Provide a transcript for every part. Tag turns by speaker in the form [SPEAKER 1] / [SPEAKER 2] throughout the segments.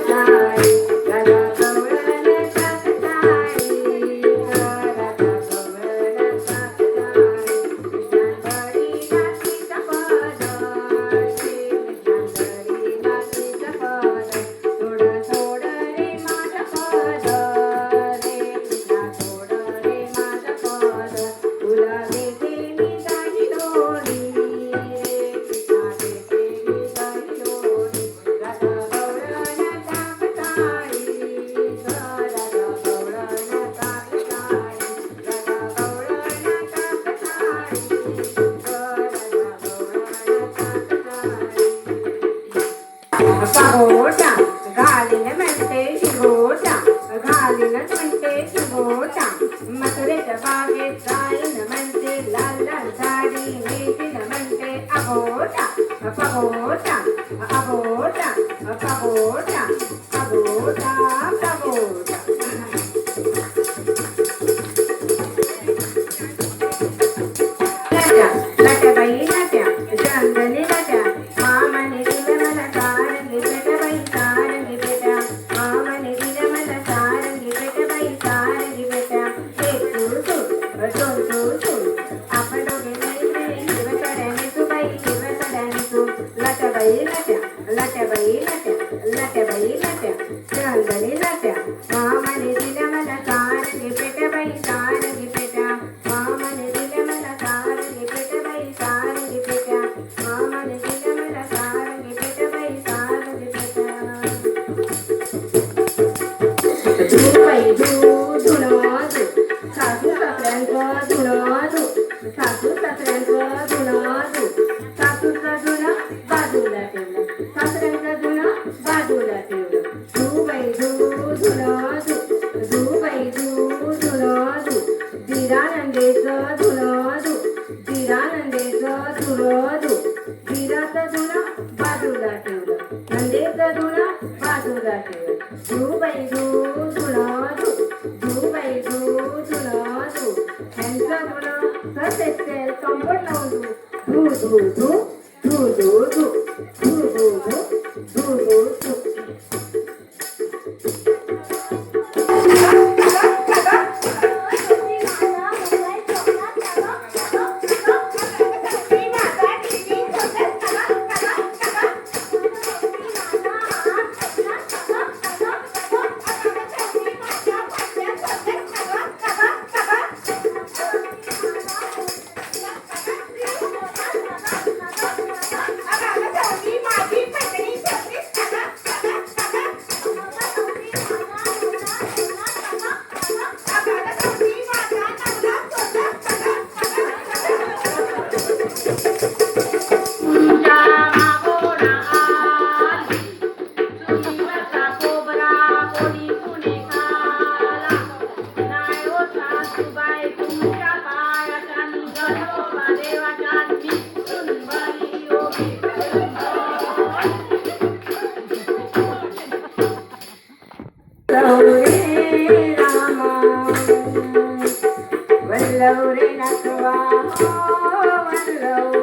[SPEAKER 1] time. ನನ್ನಂತೆ ಸುಬೋಟ ಮಧುರೆತ ಬಾಗೆ ತಾಯಿ ನಮಂತೆ ಲಾಲ ಸಾಡಿ ಮೇಟಿ ನಮಂತೆ ಅಬೋಟ ಅಪಬೋಟ ಅಬೋಟ ಅಪಬೋಟ ಧನ ಸ ತೆತ್ತೆ ಕಂಬಣ್ಣ ಒಂದು ಧೂ ಧೂ ಧೂ ಧೂ ಧೂ ಧೂ Nakua, oh, and low.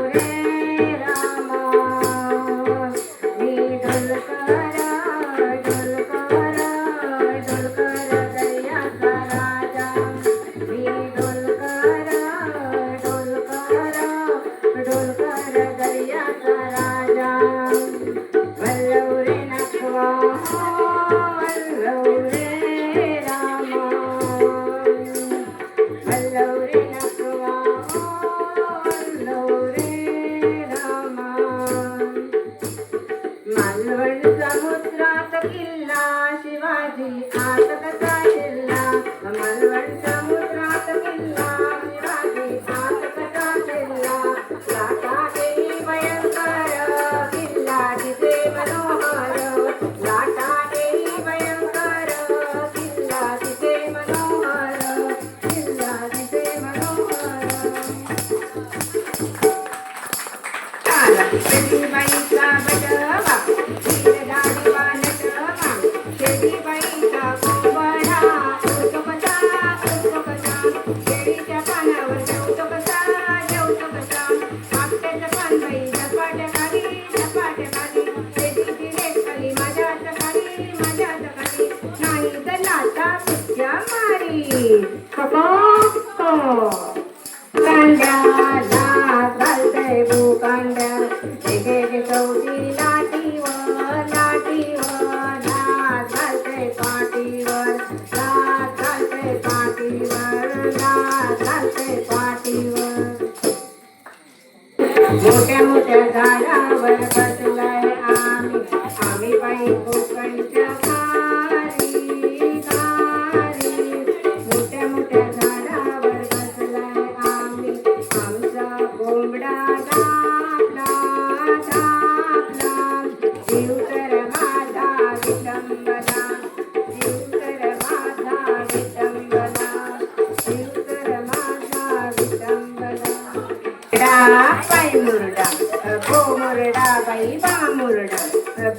[SPEAKER 1] मुरडा मुरडा बाई बा मुरडा.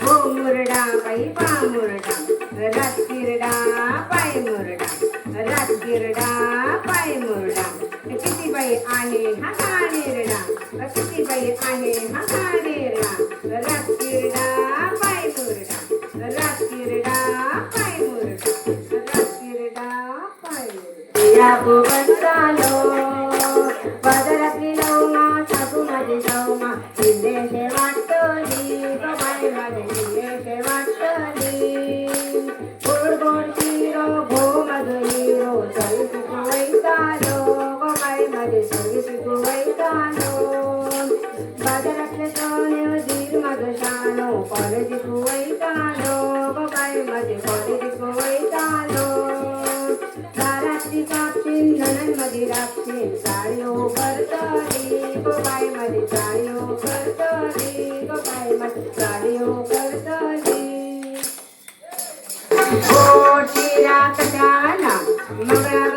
[SPEAKER 1] भो मुरडा बाई बा मुरडा. रातगिरडा पाय मुरडा. रातगिरडा पाय मुरडा. किती बाई आहे हा कानेरडा. किती बाई आहे हा कानेरडा. रातगिरडा पाय मुरडा. रातगिरडा पाय मुरडा. रातगिरडा पाय मुरडा. या गोवंतालो शानो कॉलेज शिकू वैतालो बाई माझे कॉलेज शिकू वैतालो दारातली कापशील नणंदमध्ये राखशील साडीओ करतली बाई माझी साडीओ करतली बाई माझी साडीओ करतली गोटीला कशाला मंगळा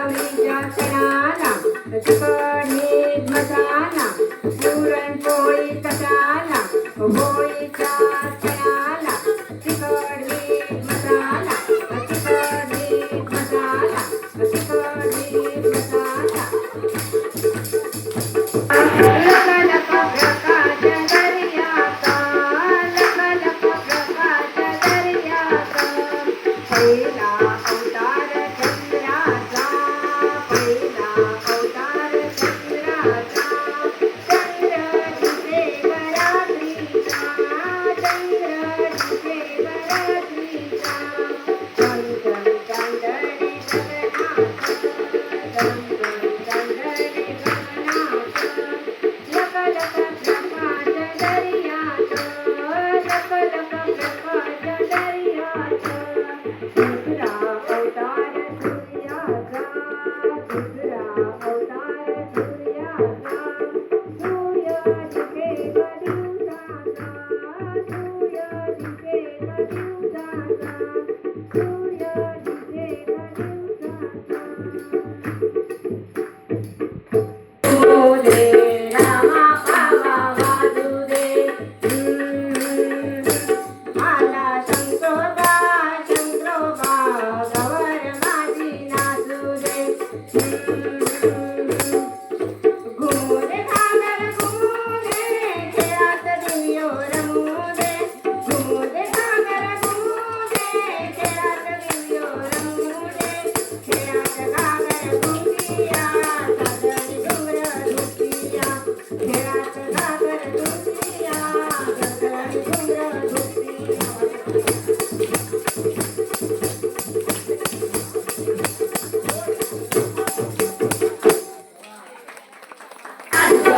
[SPEAKER 1] Sí.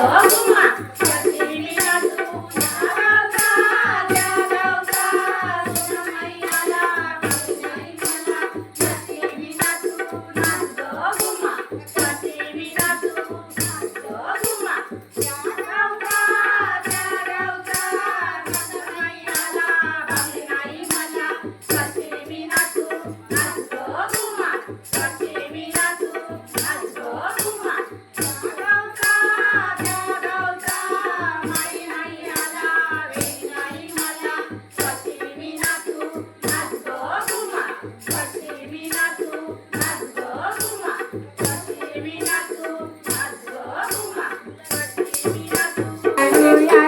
[SPEAKER 1] 아, Yeah.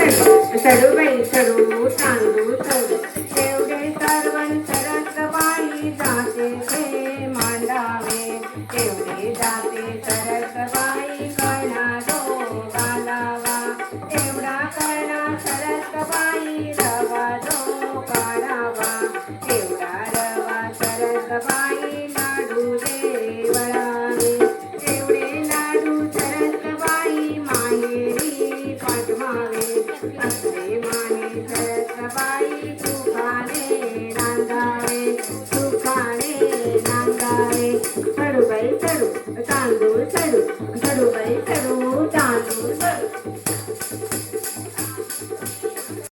[SPEAKER 1] చడు చడువై చడు తాను